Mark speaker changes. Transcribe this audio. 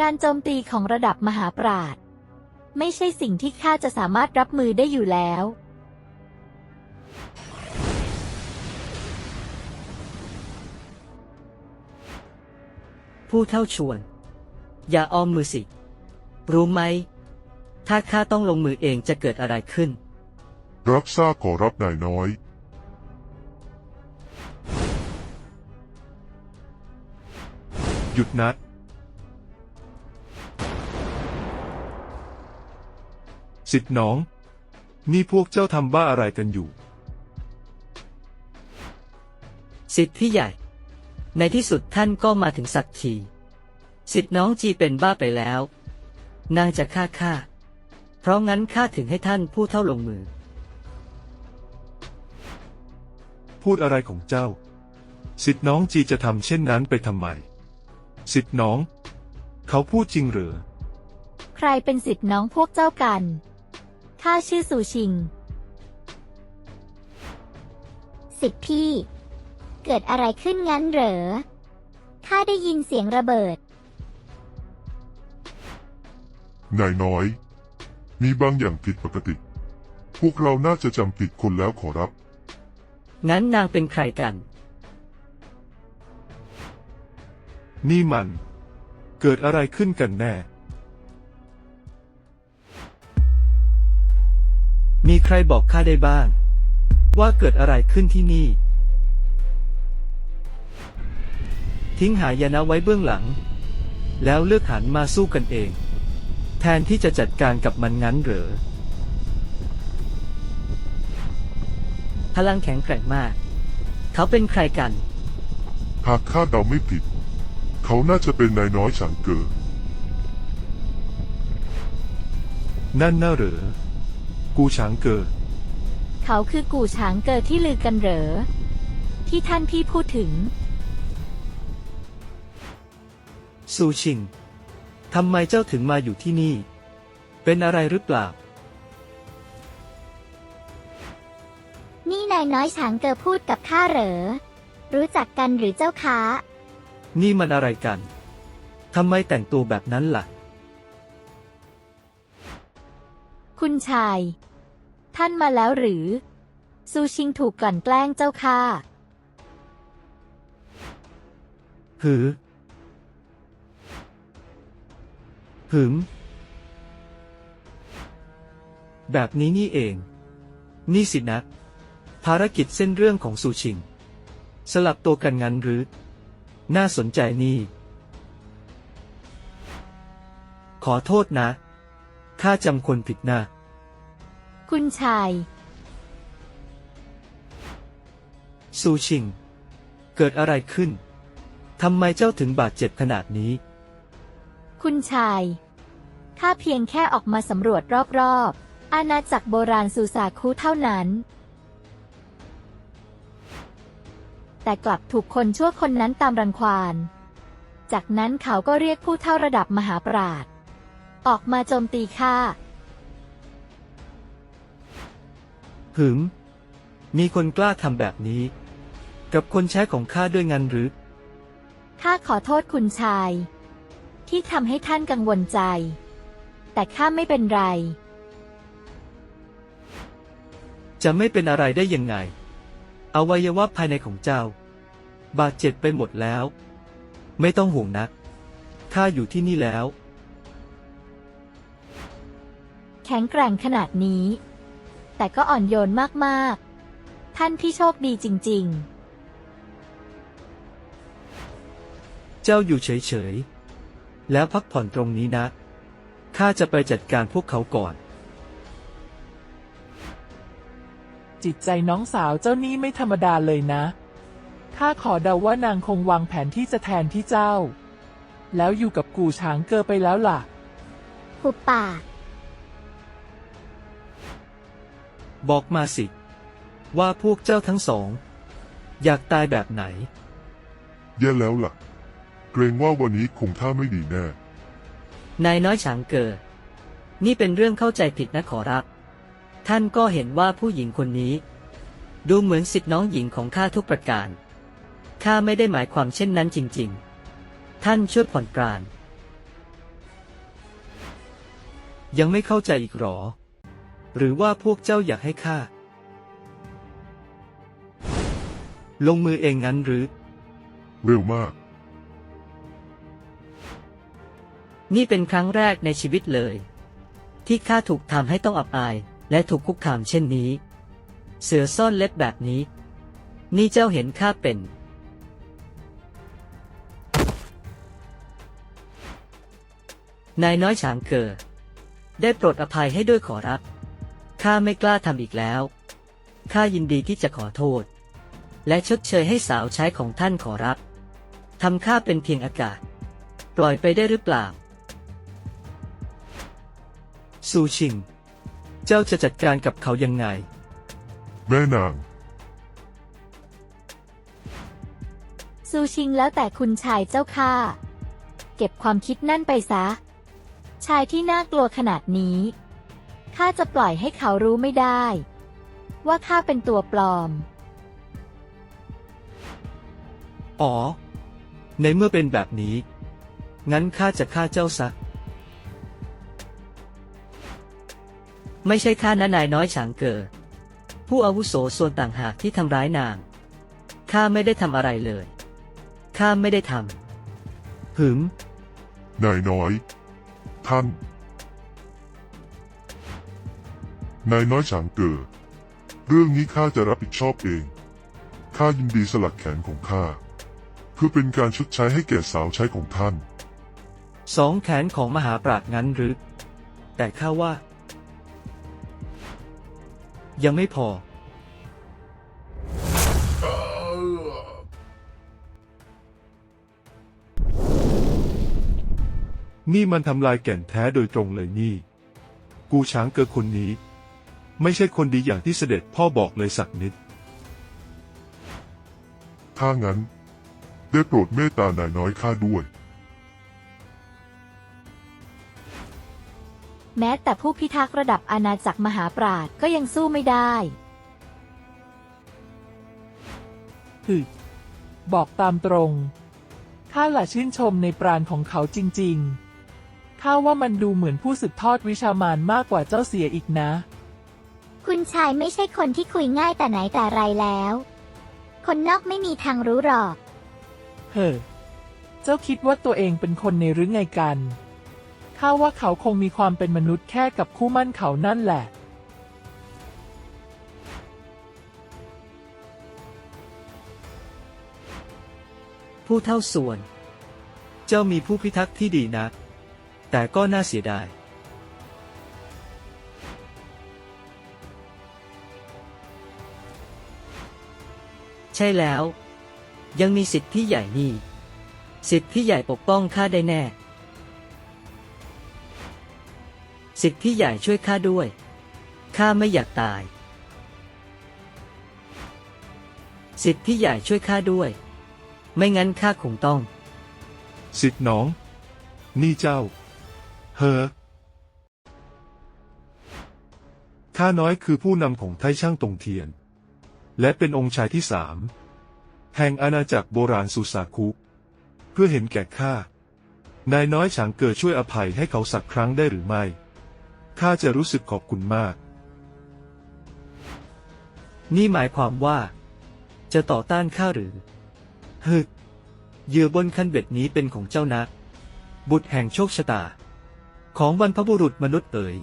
Speaker 1: การโจมตีของระดับมหาปราชญ์ไม่ใช่สิ่งที่ข้าจะสามารถรับมือได้อยู่แล้ว
Speaker 2: ผู้เท่าชวน อย่าอ้อมมือสิ รู้ไหม ถ้าข้าต้องลงมือเองจะเกิดอะไรขึ้น
Speaker 3: รับทราบขอรับนายน้อย
Speaker 4: หยุดนัด สิทธิ์น้อง นี่พวกเจ้าทำบ้าอะไรกันอยู่
Speaker 2: สิทธิ์พี่ใหญ่ ในที่สุดท่านก็มาถึงสักที สิทธิ์น้องจีเป็นบ้าไปแล้ว นางจะฆ่าข้าเพราะงั้นข้าถึงให้ท่านผู้เท่าลงมือ
Speaker 4: พูดอะไรของเจ้า สิทธิ์น้องจีจะทำเช่นนั้นไปทำไม สิทธิ์น้อง เขาพูดจริงเหรอ
Speaker 1: ใครเป็นสิทธิ์น้องพวกเจ้ากัน ข้าชื่อซูชิง
Speaker 5: สิทธิพี่ เกิดอะไรขึ้นงั้นเหรอ ข้าได้ยินเสียงระเบิด
Speaker 3: นายน้อย มีบางอย่างผิดปกติ พวกเราน่าจะจำผิดคนแล้วขอรับ
Speaker 2: งั้นนางเป็นใครกัน
Speaker 4: นี่มัน เกิดอะไรขึ้นกันแน่
Speaker 6: มีใครบอกข้าได้บ้าง ว่าเกิดอะไรขึ้นที่นี่ ทิ้งหายนะไว้เบื้องหลัง แล้วเลือกหันมาสู้กันเอง แทนที่จะจัดการกับมันงั้นเหรอ
Speaker 2: พลังแข็งแกร่งมาก เขาเป็นใครกัน
Speaker 3: หากข้าเดาไม่ผิด เขาน่าจะเป็นนายน้อยฉางเกอ
Speaker 4: นั่นน่าเหรอ กูช้างเกิด
Speaker 1: เขาคือกู่ฉางเกิดที่ลือกันเหรอ ที่ท่านพี่พูดถึง
Speaker 6: ซูชิง ทำไมเจ้าถึงมาอยู่ที่นี่ เป็นอะไรหรือเปล่า
Speaker 5: นี่นายน้อยฉางเกอพูดกับข้าเหรอ รู้จักกันหรือเจ้าค้า
Speaker 6: นี่มันอะไรกัน ทำไมแต่งตัวแบบนั้นล่ะ
Speaker 1: คุณชาย ท่านมาแล้วหรือ ซูชิงถูกกลั่นแกล้งเจ้าค่ะ
Speaker 6: หือหืมแบบนี้นี่เอง นี่สินะ ภารกิจเส้นเรื่องของซูชิง สลับตัวกันงั้นหรือ น่าสนใจนี่ ขอโทษนะ ข้าจำคนผิดนะ
Speaker 1: คุณชาย
Speaker 6: ซูชิง เกิดอะไรขึ้น ทำไมเจ้าถึงบาดเจ็บขนาดนี้
Speaker 1: คุณชาย ข้าเพียงแค่ออกมาสำรวจรอบๆ อาณาจักรโบราณซูซาคุเท่านั้น แต่กลับถูกคนชั่วคนนั้นตามรังควาน จากนั้นเขาก็เรียกผู้เท่าระดับมหาปราชญ์ออกมาโจมตีข้า
Speaker 6: หืมมีคนกล้าทำแบบนี้ กับคนใช้ของข้าด้วยงั้นหรือ
Speaker 1: ข้าขอโทษคุณชาย ที่ทำให้ท่านกังวลใจ แต่ข้าไม่เป็นไร
Speaker 6: จะไม่เป็นอะไรได้ยังไง อวัยวะภายในของเจ้า บาดเจ็บไปหมดแล้ว ไม่ต้องห่วงนัก ข้าอยู่ที่นี่แล้ว
Speaker 1: แข็งแกร่งขนาดนี้ แต่ก็อ่อนโยนมากๆ ท่านพี่โชคดีจริง
Speaker 6: เจ้าอยู่เฉยๆ แล้วพักผ่อนตรงนี้นะ ข้าจะไปจัดการพวกเขาก่อน
Speaker 7: จิตใจน้องสาวเจ้านี่ไม่ธรรมดาเลยนะ ข้าขอเดาว่านางคงวางแผนที่จะแทนที่เจ้า แล้วอยู่กับกูช้างเกอไปแล้วล่ะ
Speaker 5: หุบปาก
Speaker 6: บอกมาสิ ว่าพวกเจ้าทั้งสอง อยากตายแบบไหน
Speaker 3: แย่แล้วล่ะ เกรงว่าวันนี้คงท่าไม่ดีแน่
Speaker 2: นายน้อยฉางเกิดนี่เป็นเรื่องเข้าใจผิดนะขอรับ ท่านก็เห็นว่าผู้หญิงคนนี้ ดูเหมือนสิทธิน้องหญิงของข้าทุกประการ ข้าไม่ได้หมายความเช่นนั้นจริง ๆ ท่านช่วยผ่อนปราน
Speaker 6: ยังไม่เข้าใจอีกหรอ หรือว่าพวกเจ้าอยากให้ข้าลงมือเองงั้นหรือ
Speaker 3: เร็วมาก
Speaker 2: นี่เป็นครั้งแรกในชีวิตเลย ที่ข้าถูกทำให้ต้องอับอาย และถูกคุกคามเช่นนี้ เสือซ่อนเล็บแบบนี้ นี่เจ้าเห็นข้าเป็น นายน้อยฉางเกอได้โปรดอภัยให้ด้วยขอรับ ข้าไม่กล้าทำอีกแล้ว ข้ายินดีที่จะขอโทษ และชดเชยให้สาวใช้ของท่านขอรับ ทำข้าเป็นเพียงอากาศ ปล่อยไปได้หรือเปล่า
Speaker 6: ซูชิง เจ้าจะจัดการกับเขายังไง
Speaker 3: แม่นาง
Speaker 1: ซูชิงแล้วแต่คุณชายเจ้าค่ะ เก็บความคิดนั่นไปซะ ชายที่น่ากลัวขนาดนี้ ข้าจะปล่อยให้เขารู้ไม่ได้ ว่าข้าเป็นตัวปลอม
Speaker 6: อ๋อ ในเมื่อเป็นแบบนี้ งั้นข้าจะฆ่าเจ้าซะ
Speaker 2: ไม่ใช่ข้านะนายน้อยฉางเกอผู้อาวุโสส่วนต่างหากที่ทำร้ายนาง ข้าไม่ได้ทำอะไรเลย ข้าไม่ได้ท
Speaker 6: หืม
Speaker 3: นายน้อย ท่าน นายน้อยฉางเกิดเรื่องนี้ข้าจะรับผิดชอบเอง ข้ายินดีสลัดแขนของข้า เพื่อเป็นการชดใช้ให้แก่สาวใช้ของท่าน
Speaker 6: สองแขนของมหาปราชญ์งั้นหรือ แต่ข้าว่า ยังไม่พอ
Speaker 4: นี่มันทำลายแก่นแท้โดยตรงเลยนี่ กูช้างเกอคนนี้ ไม่ใช่คนดีอย่างที่เสด็จพ่อบอกเลยสักนิด
Speaker 3: ถ้างั้น ได้โปรดเมตตานายน้อยข้าด้วย
Speaker 1: แม้แต่ผู้พิทักษ์ระดับอาณาจักรมหาปราชญ์ก็ยังสู้ไม่ได้
Speaker 7: ฮึบอกตามตรง ข้าละชื่นชมในปราณของเขาจริง ๆ ข้าว่ามันดูเหมือนผู้สืบทอดวิชามานมากกว่าเจ้าเสียอีกนะ
Speaker 5: คุณชายไม่ใช่คนที่คุยง่ายแต่ไหนแต่ไรแล้ว คนนอกไม่มีทางรู้หรอก
Speaker 7: เฮ้อ เจ้าคิดว่าตัวเองเป็นคนในหรือไงกัน ข้าว่าเขาคงมีความเป็นมนุษย์แค่กับคู่มั่นเขานั่นแหละำ
Speaker 2: ผู้เท่าส่วน
Speaker 6: เจ้ามีผู้พิทักษ์ที่ดีนะ แต่ก็น่าเสียดาย
Speaker 2: ใช่แล้ว ยังมีสิทธิ์ที่ใหญ่นี่ สิทธิ์ที่ใหญ่ปกป้องข้าได้แน่ สิทธิ์ที่ใหญ่ช่วยข้าด้วย ข้าไม่อยากตาย สิทธิ์ที่ใหญ่ช่วยข้าด้วย ไม่งั้นข้าคงต้อง
Speaker 4: สิทธิ์น้อง นี่เจ้า เฮอข้าน้อยคือผู้นำของไทช่างตรงเทียน และเป็นองค์ชายที่สามแห่งอาณาจักรโบราณสุสาคุเพื่อเห็นแก่ข้านายน้อยฉางเกิดช่วยอภัยให้เขาสักครั้งได้หรือไม่ ข้าจะรู้สึกขอบคุณมาก
Speaker 6: นี่หมายความว่า จะต่อต้านข้าหรือ ฮึกเหยื่อบนคันเบ็ดนี้เป็นของเจ้านะ บุตรแห่งโชคชะตา ของบรรพบุรุษมนุษย์เอ๋ย